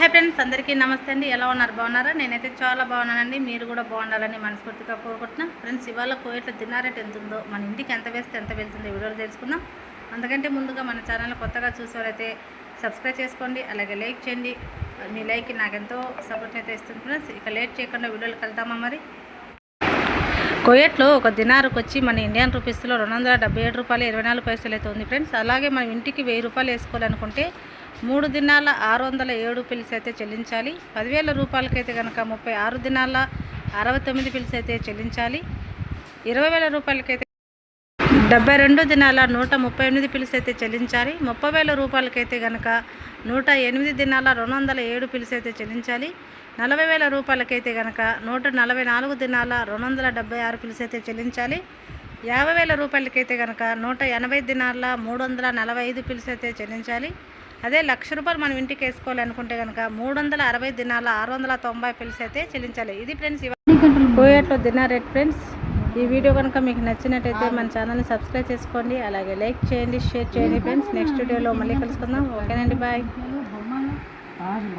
Hi friends అందరికీ నమస్తే అండి. ఎలా ఉన్నారు? బాగున్నారా? నేనైతే చాలా బాగున్నానండి. మీరు కూడా బాగుండాలని మనస్ఫూర్తిగా కోరుకుంటున్నాను ఫ్రెండ్స్ ఇవాళ కోయట్ల దినారేట్ ఎంత ఉందో మన ఇంటికి ఎంత వేస్తే ఎంత వెళ్తుందో వీడియోలు తెలుసుకుందాం. అందుకంటే ముందుగా మన ఛానల్ కొత్తగా చూసేవారైతే సబ్స్క్రైబ్ చేసుకోండి అలాగే లైక్ చేయండి. మీ లైక్ నాకు ఎంతో సపోర్ట్ అయితే ఇస్తుంది ఫ్రెండ్స్. ఇక లేట్ చేయకుండా వీడియోలకు వెళ్తామా మరి? కోయట్లో ఒక దినారుకు వచ్చి మన ఇండియన్ రూపీస్లో రెండు వందల డెబ్బై ఏడు రూపాయలు ఇరవై నాలుగు పైసలు అయితే ఉంది ఫ్రెండ్స్. అలాగే మనం ఇంటికి వెయ్యి రూపాయలు వేసుకోవాలనుకుంటే మూడు దినాల ఆరు వందల ఏడు పిల్స్ అయితే చెల్లించాలి. పదివేల రూపాయలకైతే కనుక ముప్పై ఆరు దినాల అరవై తొమ్మిది పిల్స్ అయితే చెల్లించాలి. ఇరవై వేల రూపాయలకైతే డెబ్బై రెండు దినాల నూట ముప్పై ఎనిమిది పిల్స్ అయితే చెల్లించాలి. ముప్పై వేల రూపాయలకైతే కనుక నూట ఎనిమిది దినాల రెండు వందల ఏడు పిల్స్ అయితే చెల్లించాలి. నలభై వేల రూపాయలకైతే కనుక నూట నలభై నాలుగు దినాల రెండు వందల డెబ్బై ఆరు పిల్స్ అయితే చెల్లించాలి. యాభై వేల రూపాయలకైతే కనుక నూట ఎనభై దినాల మూడు వందల నలభై ఐదు పిల్స్ అయితే చెల్లించాలి. అదే లక్ష రూపాయలు మనం ఇంటికి వేసుకోవాలనుకుంటే కనుక మూడు వందల అరవై దినాల ఆరు వందల తొంభై పిల్స్ అయితే చెల్లించాలి. ఇది ఫ్రెండ్స్ కోయట్లో దినా రేట్ ఫ్రెండ్స్? ఈ వీడియో కనుక మీకు నచ్చినట్టయితే మన ఛానల్ని సబ్స్క్రైబ్ చేసుకోండి అలాగే లైక్ చేయండి షేర్ చేయండి ఫ్రెండ్స్. నెక్స్ట్ వీడియోలో మళ్ళీ కలుసుకుందాం. ఓకేనండి బాయ్.